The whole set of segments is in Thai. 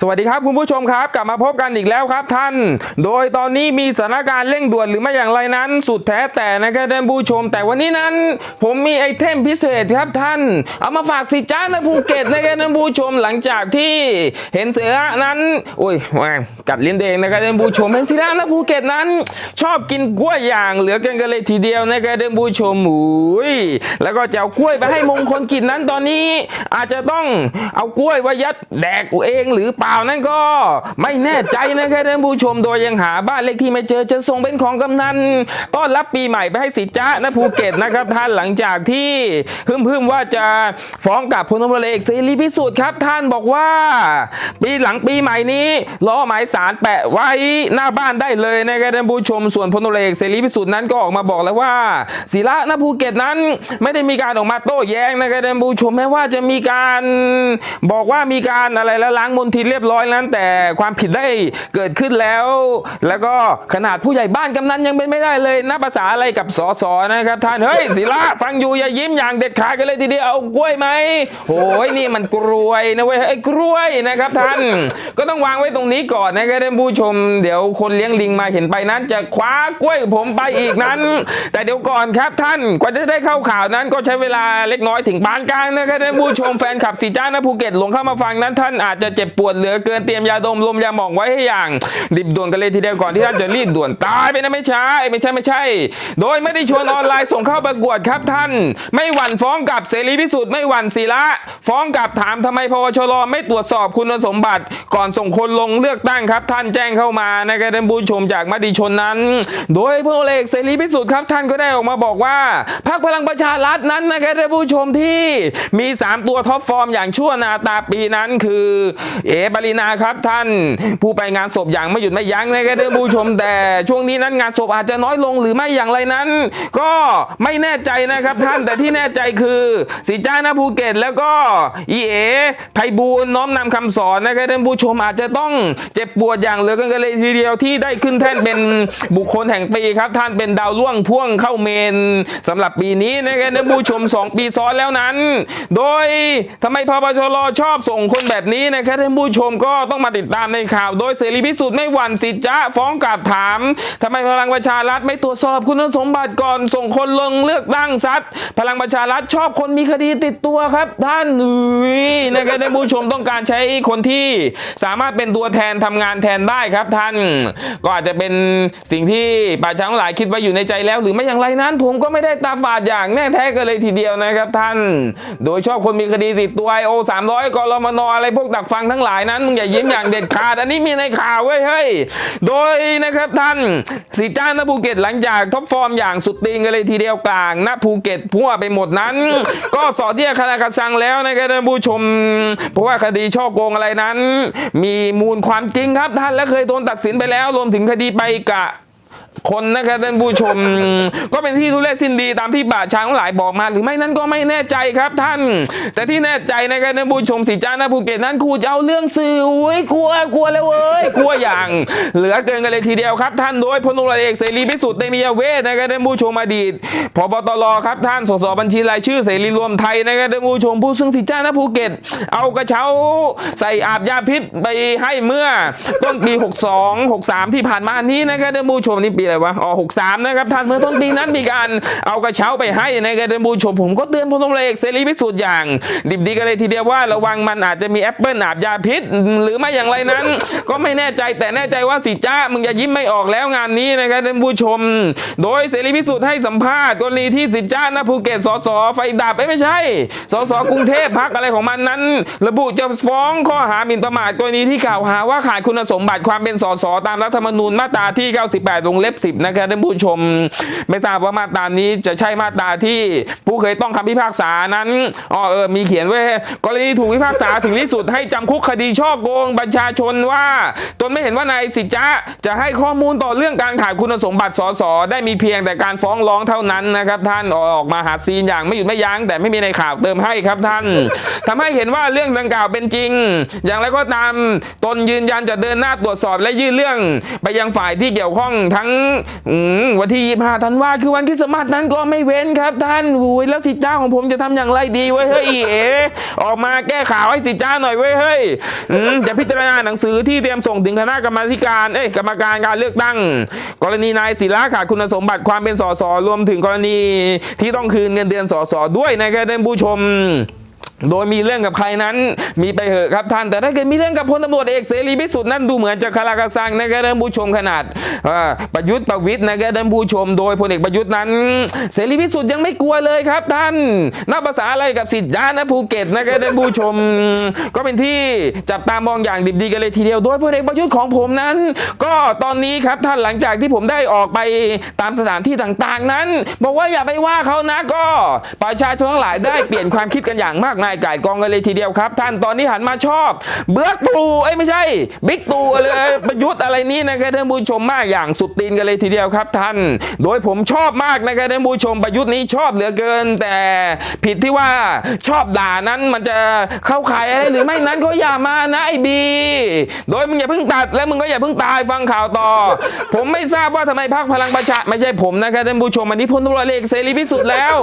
สวัสดีครับคุณผู้ชมครับกลับมาพบกันอีกแล้วครับท่าน โดยตอนนี้มีสถานการณ์เร่งด่วนหรือไม่อย่างไรนั้น สุดแท้แต่นะครับท่านผู้ชม แต่วันนี้นั้น ผมมีไอเทมพิเศษครับท่าน เอามาฝากสิจ้าในภูเก็ตนะครับท่านผู้ชมหลังจากที่เห็นเสือนั้นโอ้ยแหมกัดลิ้นตัวเองนะครับท่านผู้ชมเห็นเสือนะภูเก็ตนั้น ชอบกินกล้วยอย่างเหลือเกินกันเลยทีเดียวนะครับท่านผู้ชมหมูยแล้วก็จะเอากล้วยไปให้มงคลกิจนั้นตอนนี้ อาจจะต้องเอากล้วยไว้ยัดแดกเองหรือปล่านั่นก็ไม่แน่ใจนะครับท่านผู้ชมโดยยังหาบ้านเลขที่ไม่เจอจะส่งเป็นของกำนันต้อนรับปีใหม่ไปให้สิจ้านะภูเก็ตนะครับท่านหลังจากที่พึ่มพึ่มว่าจะฟ้องกับพลตำรวจเอกเสรีพิสุทธิ์ครับ ท่านบอกว่า ปีหลังปีใหม่นี้ล้อหมายสารแปะไว้หน้าบ้านได้เลยนะครับท่านผู้ชมส่วนพลตำรวจเอกเสรีพิสุทธิ์นั้นก็ออกมาบอกแล้วว่าศิระนะภูเก็ตนั้นไม่ได้มีการออกมาโต้แย้งนะครับท่านผู้ชมแม้ว่าจะมีการบอกว่ามีการอะไรแล้วล้างมลทินรียบร้อยนั้นแต่ความผิดได้เกิดขึ้นแล้ว แล้วก็ขนาดผู้ใหญ่บ้านกำนันยังเป็นไม่ได้เลยนับภาษาอะไรกับสอสอนะครับท่านเฮ้ยศิระฟังอยู่อย่ายิ้มอย่างเด็ดขาดกันเลยทีเดียวเอากล้วยไหมโอ้ยนี่มันกล้วยนะเว้ยไอ้กล้วยนะครับท่านก็ต้องวางไว้ตรงนี้ก่อนนะครับท่านผู้ชม เดี๋ยวคนเลี้ยงลิงมาเห็นไปนั้น จะคว้ากล้วยผมไปอีกนั้น แต่เดี๋ยวก่อนครับท่านกว่าจะได้เข้าข่าวนั้นก็ใช้เวลาเล็กน้อยถึงปานกลางนะครับท่านผู้ชมแฟนขับสีจ้านะภูเก็ตหลงเข้ามาฟังนั้นท่านอาจจะเจ็บปวดเหลือเกินเตรียมยาดมลมยาหมองไว้ให้อย่าง ดิบด่วนกันเลยทีเดียวก่อนที่ท่านจะรีบด่วนตายไปนะไม่ใช่ไม่ใช่ไม่ใช่ โดยไม่ได้ชวนออนไลน์ส่งเข้าประกวดครับท่าน ไม่หวั่นฟ้องกับเสรีพิสุทธิ์ไม่หวั่นศิระฟ้องกับถามทำไมพวชรไม่ตรวจสอบคุณสมบัติ ก่อนส่งคนลงเลือกตั้งครับ ท่านแจ้งเข้ามานะครับท่านผู้ชมจากมติชนนั้น โดยพลเอกเสรีพิสุทธิ์ครับท่านก็ได้ออกมาบอกว่าพรรคพลังประชารัฐนั้นนะครับท่านผู้ชมที่มี 3 ตัวท็อปฟอร์มอย่างชั่วนาตาปีนั้นคือเอ๋ปรินาครับท่านผู้ไปงานศพอย่างไม่หยุดไม่ยั้งนะครับท่านผู้ชมแต่ช่วงนี้นั้นงานศพอาจจะน้อยลงหรือไม่อย่างไรนั้น ก็ไม่แน่ใจนะครับท่านแต่ที่แน่ใจคือสีจ้านะภูเก็ต แล้วก็อีเอไพบูลน้อมนำคำสอนนะครับท่านผู้ชมอาจจะต้องเจ็บปวดอย่างเหลือเกินกันเลยทีเดียวที่ได้ขึ้นแท่นเป็นบุคคลแห่งปีครับ ท่านเป็นดาวล่วงพ่วงเข้าเมนสำหรับปีนี้นะครับท่านผู้ชม 2 ปีซ้อนแล้วนั้น โดยทำไมพปชรชอบส่งคนแบบนี้นะครับท่านผู้ชมมก็ต้องมาติดตามในข่าว โดยเสรีพิสุทธิ์ไม่หวั่นสิจ้าฟ้องกลับถามทำไมพลังประชารัฐไม่ตรวจสอบคุณสมบัติก่อนส่งคนลงเลือกตั้งซัดพลังประชารัฐชอบคนมีคดีติดตัวครับ ท่านอุ้ยนะครับท่านผู้ชมต้องการใช้คนที่สามารถเป็นตัวแทนทำงานแทนได้ครับท่าน ก็อาจจะเป็นสิ่งที่ป่าช้างหลายคิดไว้อยู่ในใจแล้ว หรือไม่อย่างไรนั้น ผมก็ไม่ได้ตาฝาดอย่างแน่แท้กันเลยทีเดียวนะครับท่าน โดยชอบคนมีคดีติดตัวไอโอสามร้อยกรมนอะไรพวกดักฟังทั้งหลายนั้นมึงอย่ายิ้มอย่างเด็ดขาด อันนี้มีในข่าวเว้ยเฮ้ย โดยนะครับท่านสีจ้านภูเก็ตหลังจากท็อปฟอร์มอย่างสุดติงกันเลยทีเดียวกลางนภูเก็ตพั่วไปหมดนั้น ก็สอดเที่ยคณะกระสังแล้วนะครับท่านผู้ชม เพราะว่าคดีช่อโกงอะไรนั้น มีมูลความจริงครับท่านและเคยโดนตัดสินไปแล้วรวมถึงคดีไปกะ คนนะครับท่านผู้ชม ก็เป็นที่ทุเรศสิ้นดีตามที่ป่าช้างหลายบอกมา หรือไม่นั้นก็ไม่แน่ใจครับท่าน แต่ที่แน่ใจนะครับท่านผู้ชมสีจ้านะภูเก็ตนั้นครูจะเอาเรื่องสื่ออุ้ยกลัวกลัวแล้วเว้ยกลัวอย่าง เหลือเกินกันเลยทีเดียวครับ ท่านโดยพลตำรวจเอกเสรีพิสุทธิ์เตมียเวทนะครับท่านผู้ชมอดีตพบตรครับท่านสสบัญชีรายชื่อเสรีรวมไทยนะครับท่านผู้ชมผู้ซึ่งสีจ้านะภูเก็ต เอากระเช้าใส่อาบยาพิษไปให้เมื่อต้นปี 62 63 ที่ผ่านมานี้นะครับท่านผู้ชมนี่ปีอะไรวะอ๋อ63นะครับท่านเมื่อต้นปีนั้นมีการเอากระเช้าไปให้นะครับท่านผู้ชมผมก็เตือนพลตำรวจเอกเสรีพิสุทธิ์อย่าง ดิบดีกันเลยทีเดียวว่าระวังมันอาจจะมีแอปเปิลอาบยาพิษ หรือไม่อย่างไรนั้น ก็ไม่แน่ใจแต่แน่ใจว่าสิจ้ามึงอย่ายิ้มไม่ออกแล้วงานนี้นะครับท่านผู้ชม โดยเสรีพิสุทธิ์ให้สัมภาษณ์กรณีที่สิจ้านะภูเก็ตสสไฟดับเอ้ไม่ใช่สสกรุงเทพพักอะไรของมันนั้น ระบุจะฟ้องข้อหาหมิ่นประมาทกรณีที่กล่าวหาว่าขาดคุณสมบัติความเป็นสสตามรัฐธรรมนูญมาตราที่ 98วงเล็บ10นะครับท่านผู้ชม ไม่ทราบว่ามาตรานี้จะใช่มาตราที่ผู้เคยต้องคำพิพากษานั้นอ๋อเออมีเขียนไว้กรณีถูกพิพากษาถึงที่สุดให้จำคุกคดีช่อโกงประชาชนว่า ตนไม่เห็นว่านายสิจ้าจะให้ข้อมูลต่อเรื่องการขาดคุณสมบัติสสได้มีเพียงแต่การฟ้องร้องเท่านั้นนะครับ ท่านออกมาหาซีนอย่างไม่หยุดไม่ยั้งแต่ไม่มีในข่าวเติมให้ครับท่านทำให้เห็นว่าเรื่องดังกล่าวเป็นจริง อย่างไรก็ตามตนยืนยันจะเดินหน้าตรวจสอบและยื่นเรื่อง ไปยังฝ่ายที่เกี่ยวข้องทั้งวันที่ยี่าธันวาคือวันคริสต์มาสนั้นก็ไม่เว้นครับ ท่านหูยแล้วสิจ้าของผมจะทำอย่างไรดีเว้ยเฮ้ยเอ๋ออกมาแก้ข่าวให้สิจ้าหน่อยเว้ยเฮ้ยจะพิจารณาหนังสือที่เตรียมส่งถึงคณะกรรมาการเอ้ยกรรมการการเลือกตั้ง กรณีนายศิระขาดคุณสมบัติความเป็นสสรวมถึงกรณีที่ต้องคืนเงินเดือนสสด้วยนะครับท่านผู้ชม โดยมีเรื่องกับใครนั้นมีไปเหอะครับท่าน แต่ถ้าเกิดมีเรื่องกับพลตำรวจเอกเสรีพิสุทธิ์นั้นดูเหมือนจะคาราคาซังนะครับท่านผู้ชมขนาดประยุทธ์ประวิทย์นะครับท่านผู้ชม โดยพลเอกประยุทธ์นั้น เสรีพิสุทธิ์ยังไม่กลัวเลยครับท่านนับภาษาอะไรกับสิทธิ์ยานะภูเก็ตนะครับท่านผู้ชม ก็เป็นที่จับตามองอย่างดิบดีกันเลยทีเดียว โดยพลเอกประยุทธ์ของผมนั้น ก็ตอนนี้ครับท่านหลังจากที่ผมได้ออกไปตามสถานที่ต่างๆนั้น บอกว่าอย่าไปว่าเขานะก็ประชาชนทั้งหลายได้เปลี่ยนความคิดกันอย่างมากมายก่ายกองกันเลยทีเดียวครับ ท่านตอนนี้หันมาชอบ เบื้อกตูเอ้ยไม่ใช่ บิ๊กตูเลยประยุทธ์อะไรนี้นะครับท่านผู้ชมมากอย่างสุดตีนกันเลยทีเดียวครับท่าน โดยผมชอบมากนะครับท่านผู้ชมประยุทธ์นี้ชอบเหลือเกิน แต่ผิดที่ว่าชอบด่านั้นมันจะเข้าข่ายอะไรหรือไม่นั้นก็อย่ามานะไอ้บี โดยมึงอย่าเพิ่งตัดและมึงก็อย่าเพิ่งตายฟังข่าวต่อ ผมไม่ทราบว่าทำไมพรรคพลังประชาไม่ใช่ผมนะครับท่านผู้ชมอันนี้พลตำรวจเอกเสรีพิสุทธิ์แล้ว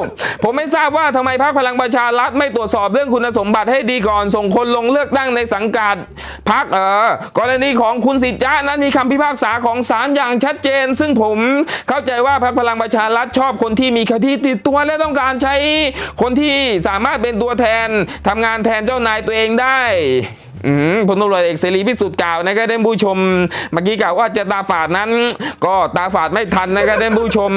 ผมไม่ทราบว่าทำไมพรรคพลังประชารัฐไม่ตรวจสอบเรื่องคุณสมบัติให้ดีก่อน ส่งคนลงเลือกตั้งในสังกัดพักเออกรณีของคุณสิจ้านั้นมีคำพิพากษาของศาลอย่างชัดเจน ซึ่งผมเข้าใจว่าพรรคพลังประชารัฐชอบคนที่มีคดีติดตัวและต้องการใช้คนที่สามารถเป็นตัวแทนทำงานแทนเจ้านายตัวเองได้ พลตำรวจเอกเสรีพิสุทธิ์กล่าวนะครับท่านผู้ชม เมื่อกี้กล่าวว่าจะตาฝาดนั้น ก็ตาฝาดไม่ทันนะครับท่านผู้ชม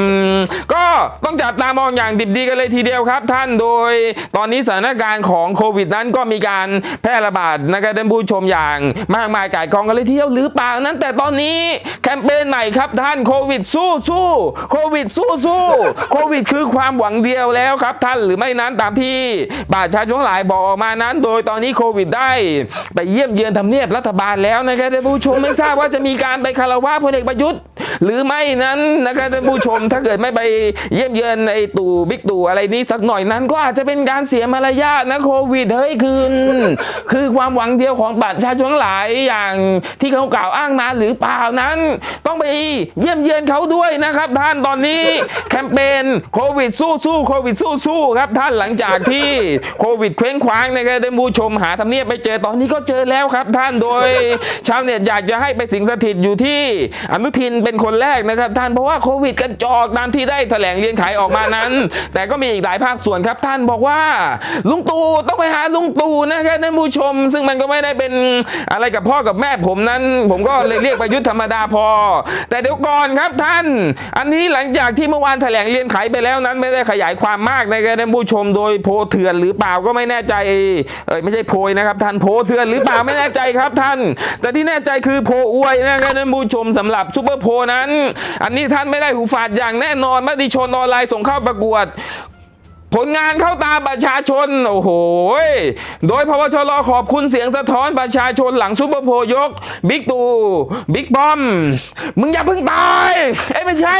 ก็ต้องจับตามองอย่างดิบดีกันเลยทีเดียวครับ ท่านโดย ตอนนี้สถานการณ์ของโควิดนั้นก็มีการแพร่ระบาดนะครับท่านผู้ชมอย่างมากมายกายกองกันเลยทีเดียวหรือเปล่านั้น แต่ตอนนี้แคมเปญใหม่ครับท่านโควิดสู้สู้โควิดสู้สู้โควิดคือความหวังเดียวแล้วครับ ท่านหรือไม่นั้นตามที่ประชาชนหลายบอกออกมานั้น โดยตอนนี้โควิดได้ไปเยี่ยมเยือนทำเนียบรัฐบาลแล้วนะครับท่านผู้ชมไม่ทราบว่าจะมีการไปคารวะพลเอกประยุทธ์ หรือไม่นั้นนะครับท่านผู้ชมถ้าเกิดไม่ไปเยี่ยมเยือนไอ้ตู่บิ๊กตู่อะไรนี้สักหน่อยนั้น ก็อาจจะเป็นการเสียมารยาทนะโควิดเฮ้ยคืนคือความหวังเดียวของประชาชนหลายอย่างที่เขากล่าวอ้างมาหรือเปล่านั้น ต้องไปเยี่ยมเยือนเขาด้วยนะครับ ท่านตอนนี้แคมเปญโควิดสู้สู้โควิดสู้สู้ครับท่านหลังจากที่โควิดเคว้งคว้างนะครับท่านผู้ชมหาทำเนียบไม่เจอตอนนี้ก็เจอแล้วครับท่านโดย ชาวเน็ตอยากจะให้ไปสิงสถิตอยู่ที่อนุทินเป็นคนแรกนะครับ ท่านเพราะว่าโควิดกันจอกตามที่ได้แถลงเรียนขายออกมานั้น แต่ก็มีอีกหลายภาคส่วนครับท่านบอกว่า ลุงตู่ต้องไปหาลุงตู่นะครับท่านผู้ชม ซึ่งมันก็ไม่ได้เป็นอะไรกับพ่อกับแม่ผมนั้น ผมก็เลยเรียกประยุทธ์ธรรมดาพอ แต่เดี๋ยวก่อนครับท่าน อันนี้หลังจากที่เมื่อวานแถลงเรียนขายไปแล้วนั้น ไม่ได้ขยายความมากนะครับท่านผู้ชมโดยโพเถื่อนหรือเปล่าก็ไม่แน่ใจเอ้ยไม่ใช่โพยนะครับท่านโพเถื่อนหรือเปล่าไม่แน่ใจครับท่าน แต่ที่แน่ใจคือโพอวยนะครับท่านผู้ชมสำหรับซูเปอร์โพนั้น อันนี้ท่านไม่ได้หูฝาดอย่างแน่นอนมติชนออนไลน์ส่งเข้าประกวด ผลงานเข้าตาประชาชน โอ้โห โดยพวชรขอบคุณเสียงสะท้อนประชาชนหลังซุปเปอร์โพยก บิ๊กตู่บิ๊กป้อม มึงอย่าเพิ่งตาย เอ้ไม่ใช่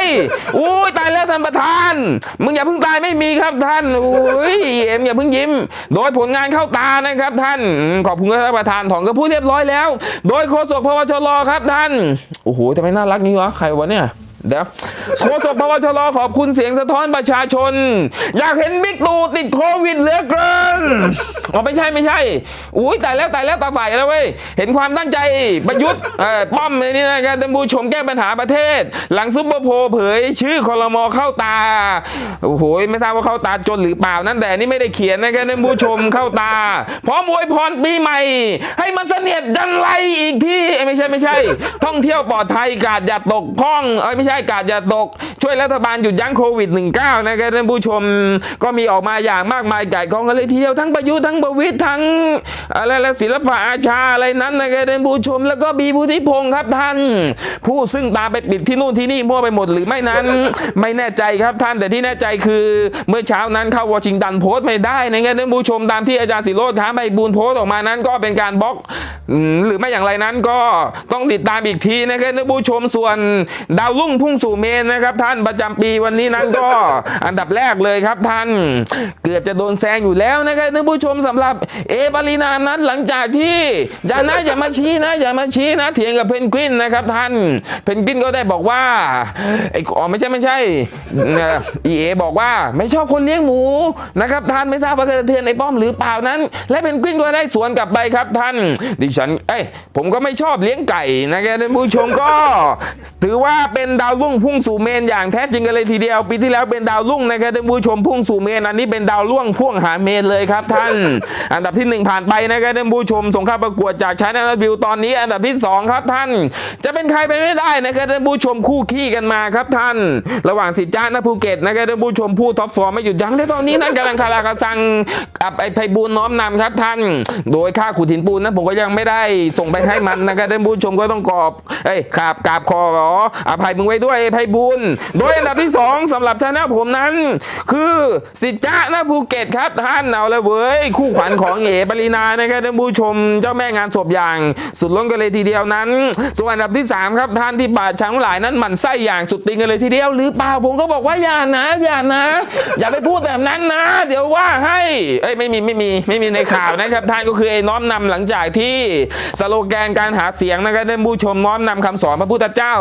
อุ้ยตายแล้วท่านประธาน มึงอย่าเพิ่งตายไม่มีครับท่านอุ้ยเอ็มอย่าเพิ่งยิ้ม โดยผลงานเข้าตานะครับท่าน ขอบคุณท่านประธานถอนก็พูดเรียบร้อยแล้ว โดยโฆษกพวชรครับท่าน โอ้โหทำไมน่ารักงี้วะใครวะเนี่ย เดี๋ยวโฆษกพวชรขอบคุณเสียงสะท้อนประชาชน อยากเห็นบิ๊กตู่ติดโควิดเหลือเกินอ๋อไม่ใช่ไม่ใช่ อุ้ยตายแล้วตายแล้วตาฝ่ายแล้วเว้ย เห็นความตั้งใจประยุทธ์ป้อมในนี่นะครับท่านผู้ชมแก้ปัญหาประเทศ หลังซุปเปอร์โพเผย ชื่อคอรมอเข้าตา โอ้โหไม่ทราบว่าเข้าตาจนหรือเปล่านั่นแต่นี่ไม่ได้เขียนนะครับท่านผู้ชมเข้าตา พร้อมอวยพรปีใหม่ ให้มันเสนียดจันไรอีกที่ไม่ใช่ไม่ใช่ ท่องเที่ยวปลอดภัยกาดอย่าตกพ้องเอ้ยไม่ใช่กาดอย่าตก ช่วยรัฐบาลหยุดยั้งโควิด -19 นะครับท่านผู้ชมก็มีออกมาอย่างมากมายไก่กองกันเลยทีเดียวทั้งประยุทธ์ทั้งประวิทย์ทั้งอะไรและศิลปะอาชาอะไรนั้นนะครับท่านผู้ชมแล้วก็บีพุทธิพงศ์ครับท่าน ผู้ซึ่งตาไปปิดที่นู่นที่นี่มั่วไปหมดหรือไม่นั้น ไม่แน่ใจครับท่านแต่ที่แน่ใจคือเมื่อเช้านั้นเข้าวอชิงตันโพสต์ไม่ได้นะครับท่านผู้ชมตามที่อาจารย์สิโรธท้าไปบูลโพสต์ออกมานั้นก็เป็นการบล็อกหรือไม่อย่างไรนั้นก็ต้องติดตามอีกทีนะครับท่านผู้ชมส่วนดาวรุ่งพุ่งสู่เมนนะครับท่านประจำปีวันนี้นั้นก็อันดับแรกเลยครับท่าน เกือบจะโดนแซงอยู่แล้วนะครับท่านผู้ชมสำหรับเอปรีนานั้นหลังจากที่อย่านะอย่ามาชี้นะอย่ามาชี้นะเถียงกับเพนกวินนะครับท่านเพนกวินก็ได้บอกว่าไอ้อ๋อไม่ใช่ไม่ใช่เอเอบอกว่าไม่ชอบคนเลี้ยงหมูนะครับท่านไม่ทราบว่ากระเทือนไอ้ป้อมหรือเปล่านั้น และเพนกวินก็ได้สวนกลับไปครับท่าน ดิฉันเอ้ยผมก็ไม่ชอบเลี้ยงไก่นะครับท่านผู้ชมก็ ถือว่าเป็นดาวรุ่งพุ่งสู่เมนอย่างแท้จริงกันเลยทีเดียวปีที่แล้วเป็นดาวรุ่งนะครับท่านผู้ชมพุ่งสู่เมนอันนี้เป็นดาวรุ่งพ่วงหาเมนเลยครับท่าน อันดับที่หนึ่งผ่านไปนะครับท่านผู้ชมส่งเข้าประกวดจากชาแนลวิวตอนนี้ อันดับที่สองครับท่าน จะเป็นใครไปไม่ได้นะครับท่านผู้ชมคู่ขี้กันมาครับท่าน ระหว่างสิจ้าณภูเก็ตนะครับท่านผู้ชมผู้ท็อปฟอร์มไม่หยุดยั้งและตอนนี้นั่นกำลังคาราคาซังกับไอ้ไพบูลน้อมนำครับท่าน โดยค่าขุดหินปูนนั้นผมก็ยังไม่ได้ส่งไปให้มันนะครับท่านผู้ชมก็ต้องกอบเอ้ยขาบกราบคอขออภัยมึงไว้ด้วยไอ้ไพบูลโดยอันดับที่สองสำหรับชาแนลผมนั้น คือสิจ้าณภูเก็ตครับท่านเอาละเว้ย คู่ขวัญของเอ๋ปรินานะครับท่านผู้ชมเจ้าแม่งานศพอย่าง สุดล้นกันเลยทีเดียวนั้น ส่วนอันดับที่สามครับท่านที่บาดช้างหลายนั้นหมันไส้อย่างสุดติงกันเลยทีเดียวหรือเปล่าผมก็บอกว่าอย่านะอย่านะ อย่าไปพูดแบบนั้นนะ เดี๋ยวว่าให้เอ้ยไม่มีไม่มีไม่มีในข่าวนะครับท่านก็คือไอ้น้อมนำหลังจากที่สโลแกนการหาเสียงนะครับท่านผู้ชมน้อมนำคำสอนพระพุทธเจ้า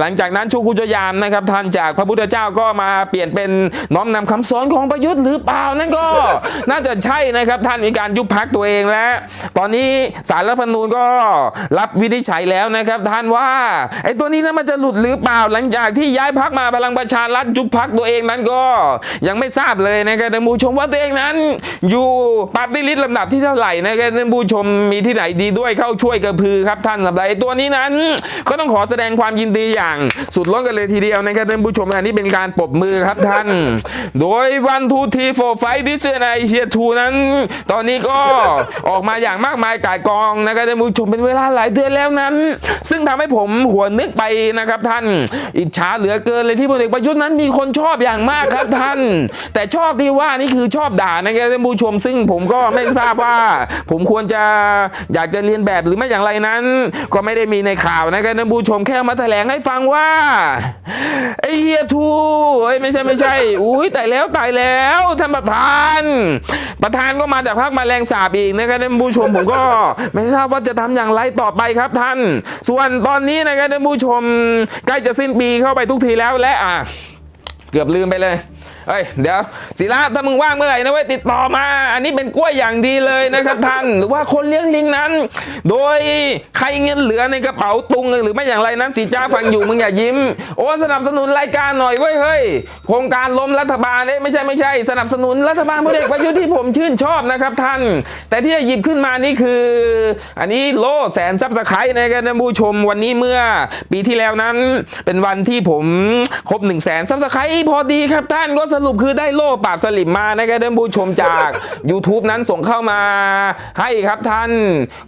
หลังจากนั้นชูกุจยามนะครับท่านจากพระพุทธเจ้าก็มาเปลี่ยนเป็นน้อมนำคำสอนของประยุทธ์หรือเปล่านั่นก็ น่าจะใช่นะครับท่านมีการยุบพักตัวเองแล้ว ตอนนี้สารรัฐธรรมนูญก็รับวินิจฉัยแล้วนะครับ ท่านว่าไอ้ตัวนี้นั้นมันจะหลุดหรือเปล่าหลังจากที่ย้ายพักมาพลังประชารัฐยุบพักตัวเองนั้นก็ยังไม่ทราบเลยนะครับท่านผู้ชมว่าตัวเองนั้น อยู่ปาร์ตี้ลิสต์ลำดับที่เท่าไหร่นะครับท่านผู้ชมมีที่ไหนดีด้วยเข้าช่วยกระพือครับท่านสำหรับไอ้ตัวนี้นั้น ก็ต้องขอแสดงความยินดีอย่างสุดล้นกันเลยทีเดียวนะครับานผู้ชมอันนี้เป็นการปรบมือครับท่าน โดยวันทูทีโฟไฟดิสไอเชียทูนั้น ตอนนี้ก็ออกมาอย่างมากมายกายกองนะครับท่านผู้ชมเป็นเวลาหลายเดือนแล้วนั้น ซึ่งทำให้ผมหัวนึกไปนะครับท่าน อิจฉาเหลือเกินเลยที่พลเอกประยุทธ์นั้นมีคนชอบอย่างมากครับท่าน แต่ชอบที่ว่านี่คือชอบด่านะครับท่านผู้ชม ซึ่งผมก็ไม่ทราบว่า ผมควรจะอยากจะเรียนแบบหรือไม่อย่างไรนั้น ก็ไม่ได้มีในข่าวนะครับท่านผู้ชมแค่มาแถลงให้ฟังว่าไอ้เฮียทูเอ้ยไม่ใช่ไม่ใช่ อุ้ยตายแล้วตายแล้วท่านประธาน ประธานก็มาจากภาคแมาแรงสาบอีกนะครับท่านผู้ชมผมก็ ไม่ทราบว่าจะทำอย่างไรต่อไปครับท่าน ส่วนตอนนี้นะครับท่านผู้ชม ใกล้จะสิ้นปีเข้าไปทุกทีแล้วและอะ กือบลืมไปเลยเอ้ยเดี๋ยวศิระถ้ามึงว่างเมื่อไหร่นะเว้ยติดต่อมา อันนี้เป็นกล้วยอย่างดีเลยนะครับท่าน หรือว่าคนเลี้ยงลิงนั้น โดยใครเงินเหลือในกระเป๋าตุงหรือไม่อย่างไรนั้นสีจ้าฟังอยู่มึงอย่ายิ้ม โอ้สนับสนุนรายการหน่อยเว้ยเฮ้ยโครงการล้มรัฐบาลเอ้ยไม่ใช่ไม่ใช่ สนับสนุนรัฐบาลพลเอกประยุทธ์ที่ผมชื่นชอบนะครับท่าน แต่ที่จะหยิบขึ้นมานี่คือ อันนี้โล่แสนซับสไครต์นะครับท่านผู้ชมวันนี้เมื่อปีที่แล้วนั้น เป็นวันที่ผมครบ1นึ่งแสนซับสไครต์พอดีครับท่านก็สรุปคือได้โล่ปราบสลิมมานะครับท่านผู้ชมจาก YouTube นั้นส่งเข้ามาให้ครับท่าน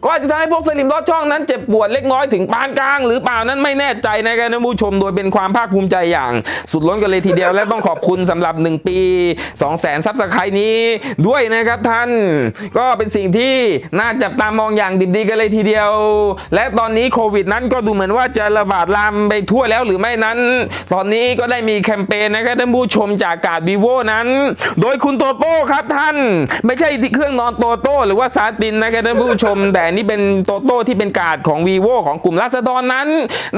ก็อาจจะทำให้พวกสลิมรอดช่องนั้นเจ็บปวดเล็กน้อยถึงปานกลาง หรือเปล่านั้นไม่แน่ใจนะครับท่านผู้ชมโดยเป็นความภาคภูมิใจอย่าง สุดล้นกันเลยทีเดียวและต้องขอบคุณสำหรับ 1 ปี 2 0 0แสนซับสไครต์นี้ด้วยนะครับท่าน ก็เป็นสิ่งที่น่าจับตามองอย่างดิบดีกันเลยทีเดียว และตอนนี้โควิดนั้นก็ดูเหมือนว่าจะระบาดลามไปทั่วแล้วหรือไม่นั้น ตอนนี้ก็ได้มีแคมเปญนะครับท่านผู้ชมจากกาดวีโวนั้น โดยคุณโตโต้ครับท่าน ไม่ใช่เครื่องนอนโตโต้หรือว่าซาตินนะครับท่านผู้ชม แต่นี่เป็นโตโต้ที่เป็นกาดของวีโวของกลุ่มราษฎรนั้น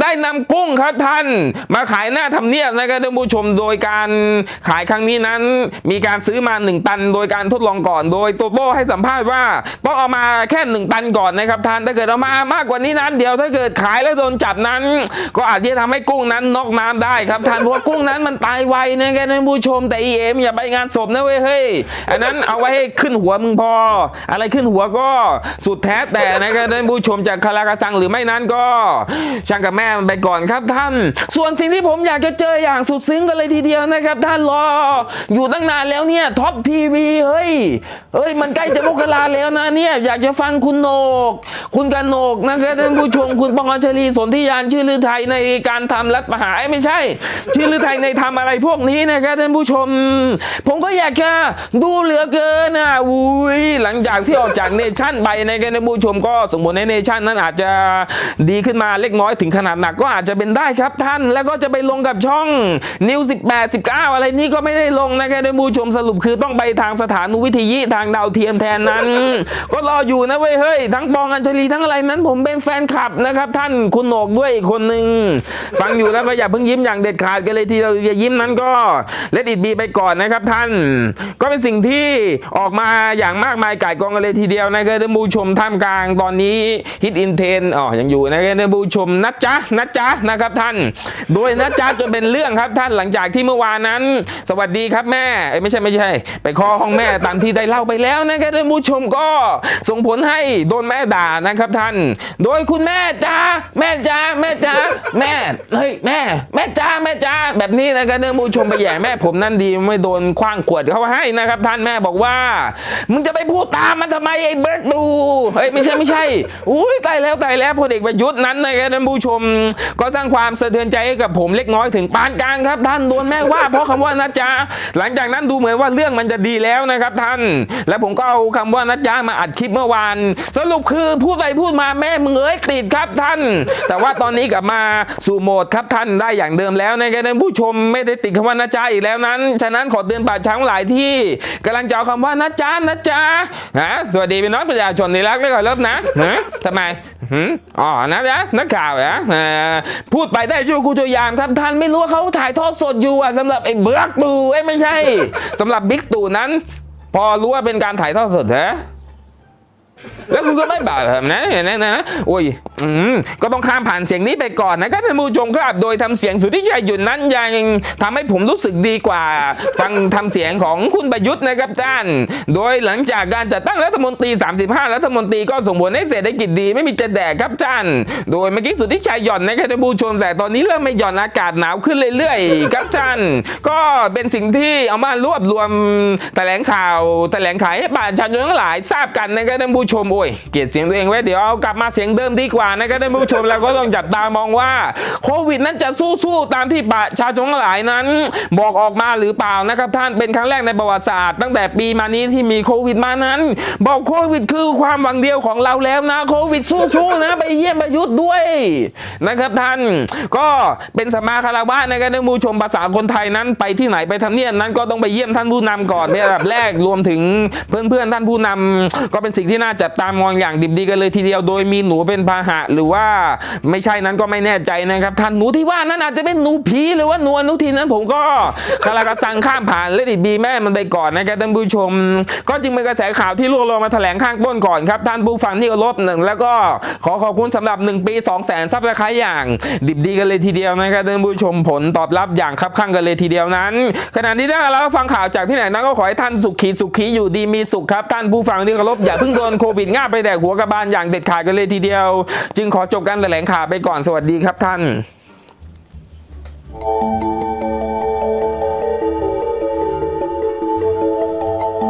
ได้นำกุ้งครับท่าน มาขายหน้าทำเนียบนะครับท่านผู้ชมโดยการขายครั้งนี้นั้น มีการซื้อมา 1 ตัน โดยการทดลองก่อน โดยโตโต้ให้สัมภาษณ์ว่าต้องเอามาแค่ 1 ตันก่อนนะครับท่านถ้าเกิดเอามามากกว่านี้นั้น เดี๋ยวถ้าเกิดขายแล้วโดนจับนั้น ก็อาจจะทำให้กุ้งนั้นนอกน้ำได้ครับท่านเพราะกุ้งนั้นมันตายไวนะครับท่นผู้ชมแต่อีเอ็มอย่าไปงานศพนะเว้ยเฮ้ยอันนั้นเอาไว้ให้ขึ้นหัวมึงพอ อะไรขึ้นหัวก็สุดแท้แต่นะครับท่นผู้ชมจากคาราคาซังหรือไม่นั้นก็ ช่างกับแม่มันไปก่อนครับท่าน ส่วนสิ่งที่ผมอยากจะเจออย่างสุดซึ้งกันเลยทีเดียวนะครับ ท่านรออยู่ตั้งนานแล้วเนี่ยท็อปทีวีเฮ้ยเฮ้ยมันใกล้จะมกราแล้วนะเนี่ยอยากจะฟังคุณโหนก คุณกันโหนกนะครับท่านผู้ชมคุณปองอัญชลีสนธิยานชื่อลือไทยในการทำรัฐประหารเอ้ไม่ใช่ ชื่อลือไทยในทำอะไรพวกนี้นะครับท่านผู้ชม ผมก็อยากจะดูเหลือเกินอะอุ้ยหลังจากที่ออกจากเนชั่นไปนะครับท่านผู้ชมก็สมมติในเนชั่นนั้นอาจจะดีขึ้นมาเล็กน้อยถึงขนาดหนักก็อาจจะเป็นได้ครับท่านแล้วก็จะไปลงกับช่องนิว18 19 อะไรนี่ก็ไม่ได้ลงนะครับท่านผู้ชมสรุปคือต้องไปทางสถานุวิทยุทางดาวเทียมแทนนั้น ก็รออยู่นะเว้ยเฮ้ยทั้งปองอัญชลีทั้งอะไรนั้น ผมเป็นแฟนคลับนะครับ ท่านคุณโหนกด้วยอีกคนหนึ่งฟังอยู่แล้วก็อย่าเพิ่งยิ้มอย่างเด็ดขาดกันเลยทีเดียวอย่ายิ้มนั้นก็เลดอิดบีไปก่อนนะครับท่าน ก็เป็นสิ่งที่ออกมาอย่างมากมายก่ายกองกันเลยทีเดียวนะครับท่านผู้ชมท่ามกลางตอนนี้ฮิตอินเทนอ๋อยังอยู่นะครับท่านผู้ชมนะจ๊ะนะจ๊ะนะครับท่าน โดยนะจ๊ะจนเป็นเรื่องครับท่านหลังจากที่เมื่อวานนั้น สวัสดีครับแม่ไม่ใช่ไม่ใช่ ไปคอห้องแม่ตามที่ได้เล่าไปแล้วนะครับท่านผู้ชมก็ส่งผลให้โดนแม่ด่านะครับท่าน โดยคุณแม่จ้าแม่จ้าแม่จ้าแม่เฮ้ยแม่ แม่จ้าแม่จ้าแบบนี้นะครับท่านผู้ชมไปแย่แม่ผมนั่นดีไม่โดนคว้างขวดเขาให้นะครับ ท่านแม่บอกว่า มึงจะไปพูดตามมันทำไมไอ้เบิร์ดดูเฮ้ยไม่ใช่ไม่ใช่อุ้ยตายแล้วตายแล้วพลเอกประยุทธ์นั้นนะครับท่านผู้ชม ก็สร้างความสะเทือนใจให้กับผมเล็กน้อยถึงปานกลางครับ ท่านโดนแม่ว่าเพราะคำว่านะจ๊ะหลังจากนั้นดูเหมือนว่าเรื่องมันจะดีแล้วนะครับท่าน และผมก็เอาคำว่านะจ๊ะมาอัดคลิปเมื่อวาน สรุปคือพูดไปพูดมาแม่มึงเอ้ยติดครับท่าน แต่ว่าตอนนี้กลับมาสู่โหมดครับท่านได้อย่างเดิมแล้วนะครับท่านผู้ชมไม่ได้ติดคำว่านะจ๊ะอีกแล้วนั้น ฉะนั้นขอเตือนป่าช้างหลายที่กำลังจะเอาคำว่านะจ๊ะนะจ๊ะฮะสวัสดีพี่น้องประชาชนที่รักและเคารพนะฮะทำไมอ๋อนะจ๊ะนักข่าวนะพูดไปได้ช่วยครูตัวยามครับท่านไม่รู้ว่าเขาถ่ายทอดสดอยู่อะสำหรับไอ้เบิร์กตู่เอ้ไม่ใช่สำหรับบิ๊กตู่นั้น พอรู้ว่าเป็นการถ่ายทอดสดเหรอ แล้วคุณก็ไม่บอกผมนะนะนะนะโอ้ยอืมก็ต้องข้ามผ่านเสียงนี้ไปก่อนนะครับท่านผู้ชมครับโดยทำเสียงสุดที่ใจหยุดนั้นยังทำให้ผมรู้สึกดีกว่า ฟังทำเสียงของคุณประยุทธ์นะครับท่าน โดยหลังจากการจัดตั้งรัฐมนตรี 35 รัฐมนตรีก็ส่งผลให้เศรษฐกิจดีไม่มีจะแดกครับท่าน โดยเมื่อกี้สุดที่ใจหย่อนนะครับท่านผู้ชมแต่ตอนนี้เริ่มไม่หย่อนอากาศหนาวขึ้นเรื่อยๆครับท่าน ก็เป็นสิ่งที่เอามารวบรวมแถลงข่าวแถลงขายให้ประชาชนทั้งหลายทราบกันนะครับท่านผู้ชมโอ้ยเกลียดเสียงตัวเองไว้เดี๋ยวเอากลับมาเสียงเดิมดีกว่านะครับท่านผู้ชมแล้วก็ต้องจับตามองว่าโควิดนั้นจะสู้ๆตามที่ประชาชนหลายนั้น บอกออกมาหรือเปล่านะครับท่านเป็นครั้งแรกในประวัติศาสตร์ตั้งแต่ปีมานี้ที่มีโควิดมานั้น บอกโควิดคือความหวังเดียวของเราแล้วนะโควิดสู้ๆนะไปเยี่ยมประยุทธ์ด้วยนะครับท่าน ก็เป็นสมาคารวะนะครับท่านผู้ชมภาษาคนไทยนั้นไปที่ไหนไปทำเนียบนั้นก็ต้องไปเยี่ยมท่านผู้นำก่อนเป็นอันดับแรกรวมถึงเพื่อนๆท่านผู้นำก็เป็นสิ่งที่น่าจับตามองอย่างดิบดีกันเลยทีเดียวโดยมีหนูเป็นพาหะ หรือว่าไม่ใช่นั้นก็ไม่แน่ใจนะครับท่านหนูที่ว่านั้นอาจจะเป็นหนูผีหรือว่าหนูอนุทินนั้นผมก็คารากระสังข้ามผ่านเลดิบีแม่มันไปก่อนนะครับท่านผู้ชม ก็จึงเป็นกระแสข่าวที่รวบรวมมาแถลงข้างต้นก่อนครับท่านผู้ฟังที่เคารพหนึ่งแล้วก็ขอขอบคุณสำหรับ 1 ปี 2 0 0แสนซับสไครต์อย่าง ดิบดีกันเลยทีเดียวนะครับท่านผู้ชมผลตอบรับอย่างคับข้างกันเลยทีเดียวนั้น ขณะนี้ถ้าเราฟังข่าวจากที่ไหนนั้นก็ขอให้ท่านสุขีสุขีอยู่ดีมีสุขครับท่านผู้ฟังที่เคารพอย่าเพิ่งโดนโควิดง่าบไปแดกหัวกระบาลอย่างเด็ดขาดกันเลยทีเดียว จึงขอจบการแถลงข่าวไปก่อนสวัสดีครับท่าน